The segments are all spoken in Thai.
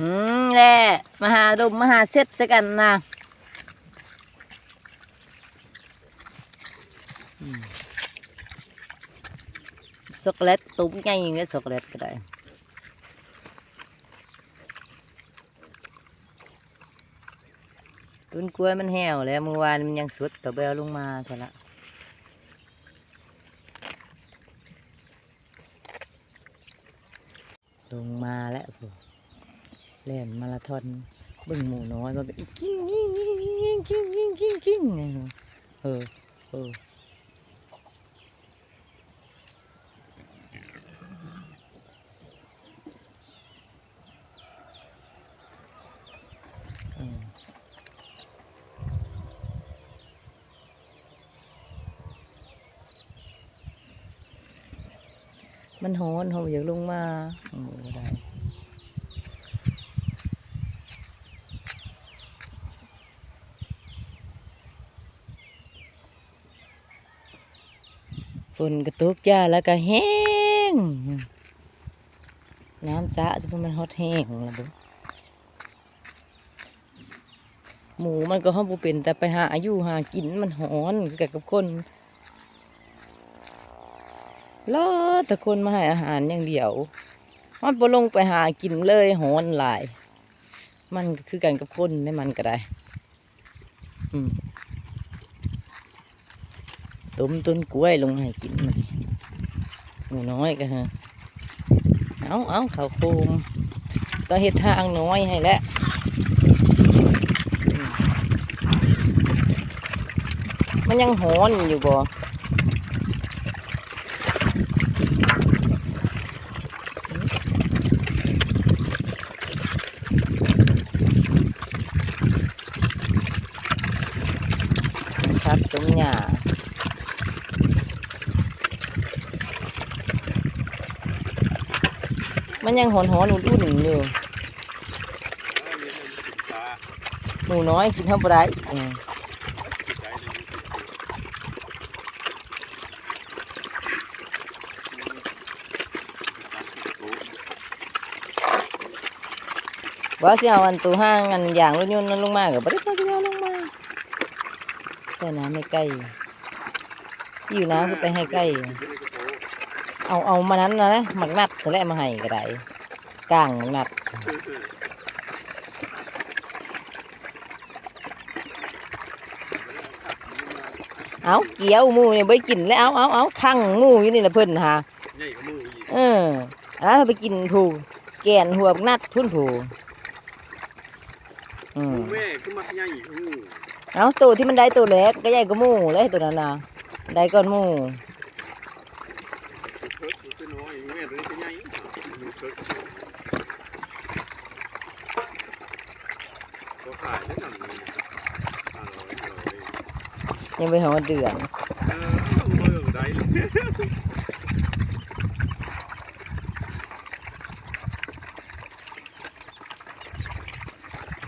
อืมแหละมาหาดมมาหาเซ็ตซะกันนะช็อกโกแลตตุ้มไงอย่างเงี้ยช็อกโกแลตก็ได้ต้นกล้วยมันแห้วแล้วเมื่อวานมันยังสุดแต่เอาลงมาซะละลงมาแล้ว พวกเล่นมาราธอนเบิ่งหมูน้อยมันก็กิ้งกิ้งกิ้งกิ้งกิ้งกิ้งกิ้งกิ้งไงเนาะเออเออมันฮ้อนเขาอยากลงมาโอ้ได้ นกระตุกจ้าแล้วก็แห้ง น้ำสะจะมันฮอดแห้งแล้วบุหมูมันก็ห้องปูเป็นแต่ไปหาอายุหากินมันหอนกับกับคนรอแต่คนมาให้อาหารอย่างเดียว มันปลงไปหากินเลยหอนหลาย มันคือกันกับคนในมันก็ได้ อืม ต้มต้นกล้วยลงให้กินมันหมูน้อยก็ฮะเอาเอาเขาโคมก็เห็ดทางน้อยให้แล้วมมันยังหอนอยู่บ่ครับตรงหญ้า มันยังหอนหอนอุ่นอุ่นๆอยู่หนูน้อยกินเท่าไรว่าสิเอาอันตัวห้างอันอย่างรถยนต์นั้นลงมากับบ่ได้พอสิเอาลงมาใส่น้ำให้ใกล้อยู่น้ำก็ไปให้ใกล้ เอาเอามานั้นนะหมักนัดตัวแรกมาให้ก็ได้ก้างหมักนัดเอาเกี่ยวหมูเนี่ยไปกินแล้วเอาเอาเอาขังหมูอยู่นี่แหละเพิ่นหาใหญ่กว่ามืออีกเอออันนั้นไปกินถูกแกนหัวบักนัดทุ่นถูกอืมแม่ขึ้นมาใหญ่กว่ามือเอาตัวที่มันได้ตัวเล็กก็ใหญ่กว่าหมูเลยตัวนั้นนะได้ก่อนหมูเพิร์ดตัว น้อยแม่ตัวนี้ก็ใหญ่มือเพิร์ดก็ขายได้หนังเลยห้าร้อยห้าร้อยยังไปหาเดือนเออตัวอยู่ได้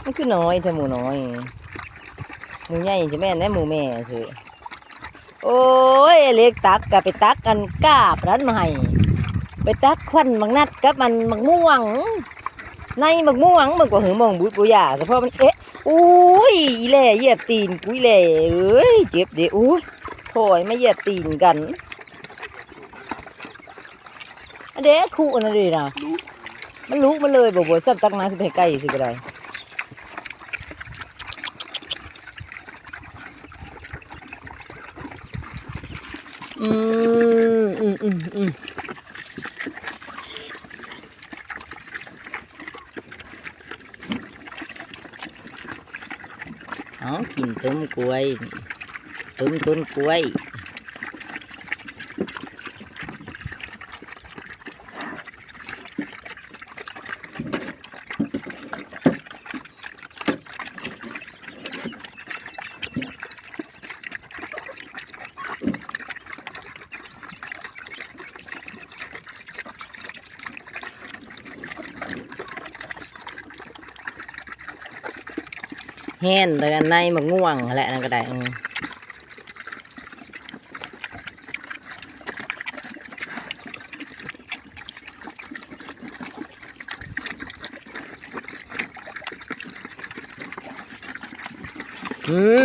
มันคือน้อยแต่หมูน้อย หมูใหญ่จะแม่นแน่หมูแม่สิโอ้ยเล็กตักกะไปตักกันกาบนั้นมาให้ ไปตักควันมักนัดกับมันมักม่วง ในมักม่วงมันก็หือมองบุยปุยาเฉพาะมันเอ๊ะอุ้ยอีแหล่เหยียบตีนกุ้ยแหล่เอ้ยเจ็บเด้อุ้ยถอยไมาเหยียบตีนกันอันเด้คู่อันนั้นเลยนะรู้มันเลยบอกว่าสับตักน้ำขึ้นไปใกล้สิก็ได้อืมอืมอืมอืมเอา กินต้มกล้วยต้มต้นกล้วย แห้นแต่อันในมันง่วงแหละนั่นก็ได้อื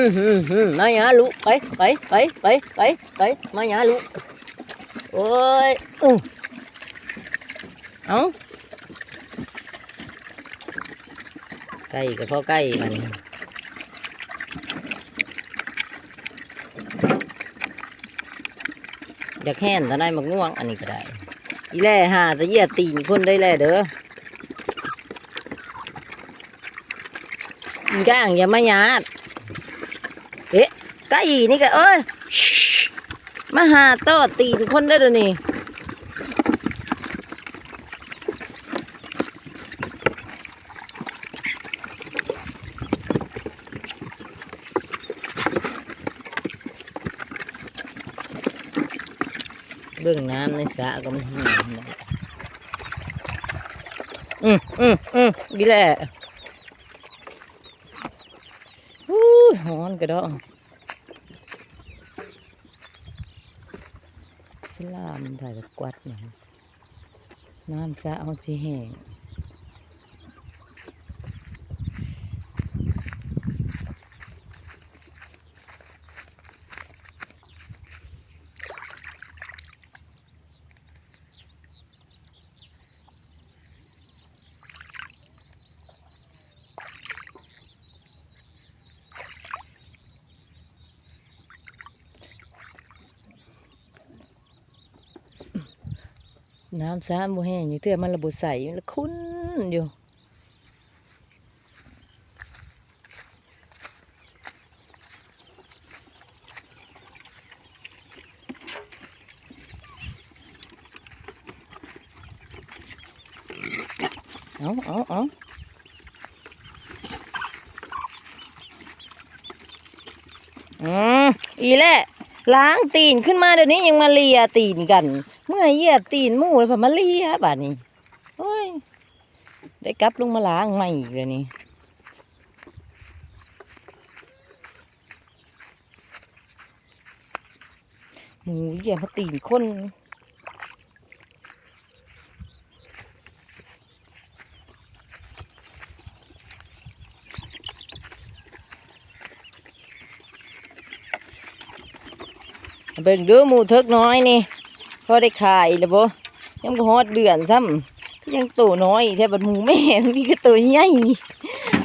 มอืมอืมมาหยาลูกไปไปไปไปไปไปมาหยาลูกโอ้ยอู้เอ้าใกล้ก็พอใกล้มัน อยากแห้นตอนได้มักง่วง อันนี้ก็ได้ อีแล่หาตะเยียตีนคนได้แล่เด้ออีด่างอย่ามาหยาดเอ๊ะไก่นี่ก็เอ้ยมาหาต่อตีนคนได้เดี๋ยวนี้ บื้องน้ำในสระก็มันเหี่ยวนอืมอืมอืมดีแหละอู้หอนกระดองสลามถ่ายกับกวัดหนะน้ำสระเอาจีแห้ง น้ำสะบ่แห้งอยู่เทื่อมันระบบใสมันละคุ้นอยู่เอาเอาเอาอืมอีแหละ ล้างตีนขึ้นมาเดี๋ยวนี้ยังมาเลียตีนกัน เมื่อเยียบตีนหมูแล้วพอมาเลียบาดนี้เฮ้ยได้กลับลงมาล้างใหม่อีกเลยนี่หมูเยียบมาตีนคน เบิ่งดูหมูเทิกน้อยนี่พอได้ขายแล้วบ่ยังบ่ฮอดเดือนซ้ำก็ยังโตน้อยแท้บัดหมูแม่มันมีแต่ตัวใหญ่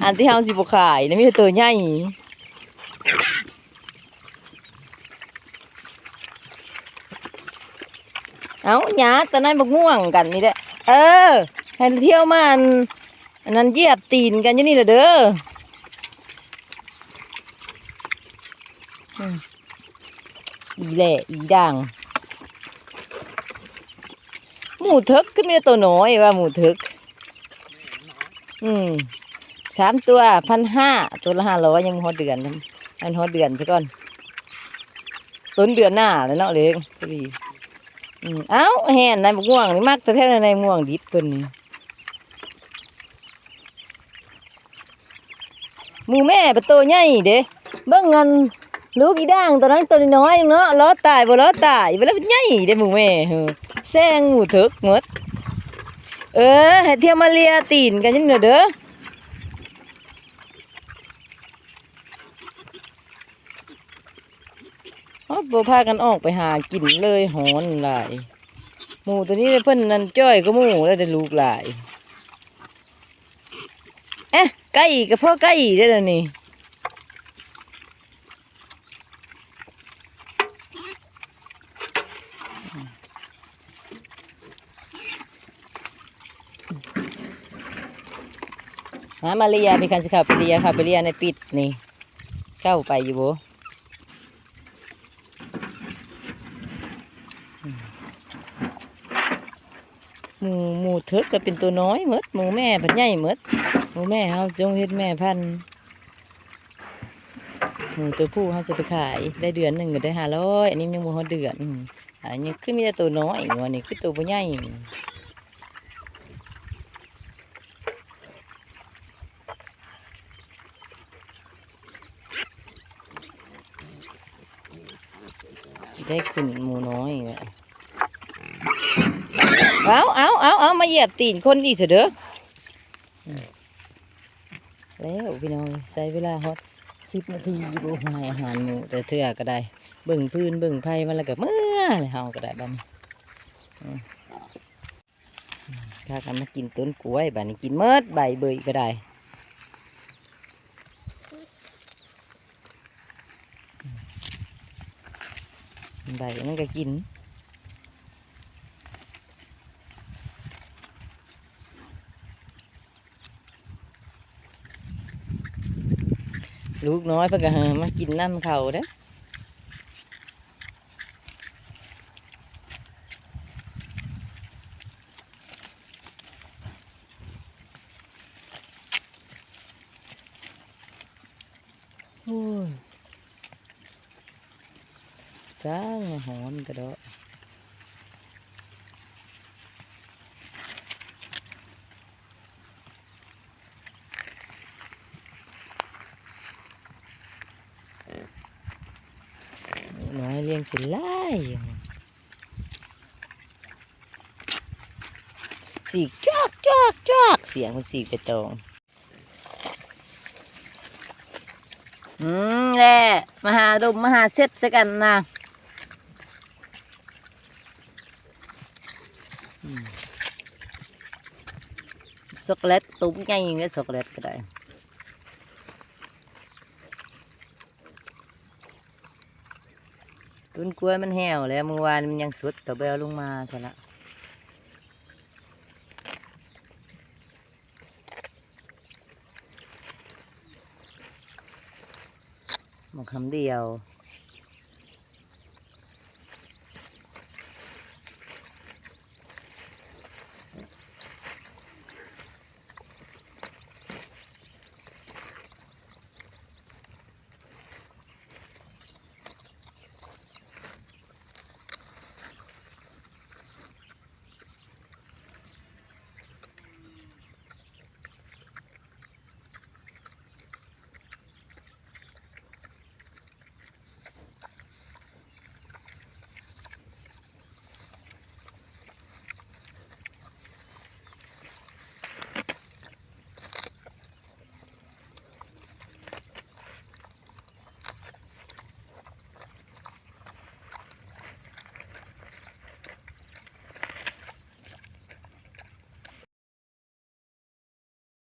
อันที่เฮาสิบ่ขายนะมีแต่ตัวใหญ่เอาหยาตอนนั้นบกง่วงกันนี่แหละเออให้เที่ยวมาอันอันนั้นเยียบตีนกันอยู่นี่แหละเด้อ อีแหละอีด่าง หมูทึกก็มีแต่ตัวน้อยว่าหมูทึก อืมสามตัวพันห้าตัวละห้าร้อยยังบ่ฮอดเดือนนะอันฮอดเดือนซะก่อนต้นเดือนหน้าแล้วเนาะเลยพอดีอืมเอ้าแห่นในายบกง่วงนี่มักแต่แท้นายง่วงดิบเพิ่นนี่หมูแม่เป็นตัวใหญ่เด้เบิ่งเงิน ลูกอีด่างตัวนั้นตัวน้อยเนาะล้อตายบ่ล้อตายบ่แล้วมันใหญ่เด้หมูแม่เฮ้แซงหมูถึกหมด เออให้เที่ยวมาเลียตีนกันยังเด้อเด้อฮอดบ่พากันออกไปหากินเลยหอนหลายหมูตัวนี้เพิ่นนั่นจ้อยก็หมูแล้วได้ลูกหลายเอ๊ะไก่กับพ่อไก่ได้แล้วนี่ มามาเลียมีคันสิเข้าไปเลียเข้าไปเลียในปิดนี่ เข้าไปอยู่บ่หมูหมูเถิกก็เป็นตัวน้อยหมดหมูแม่พันใหญ่หมดหมูแม่เฮาจงเฮ็ดแม่พันหมูตัวผู้เฮาจะไปขายได้เดือนหนึ่งก็ได้ห้าร้อยอันนี้ยังบ่ฮอดเดือนอันนี้คือมีแต่ตัวน้อยวันนี้คือตัวบ่ใหญ่ ได้ขุนหมูน้อยแหละเอาเอาเอาเอามาเหยียบตีนคนอีกเถอะเด้อแล้วพี่น้องใช้เวลาฮอดสิบนาทีดูให้อาหารหมูแต่เทื่อก็ได้เบิ่งพื้นเบิ่งไผ่มันแล้วก็เมื่อเลยเฮาก็ได้บ้านี้อืมถ้ากันมากินต้นกล้วยบ้านี้กินเมิดใบเบยก็ได้ ใบนั่นก็กินลูกน้อยเพิ่นก็มากินน้ำเขาเด้อโอ้ย จ้างหอนกระโดดน้อยเลี้ยงสิไล่สีจอกจอกจอกเสียงมันสีไปตรงอืมแหละมาหาดมมาหาเซ็ตซะกันนะ ช็อกโกแลตตุ้มใหญ่อยังเงี้ยช็อกโกแลตก็ได้ต้นกล้วยมันแห้วแล้วเมื่อวานมันยังสุดแต่เบลลงมาซะละหมกคำเดียว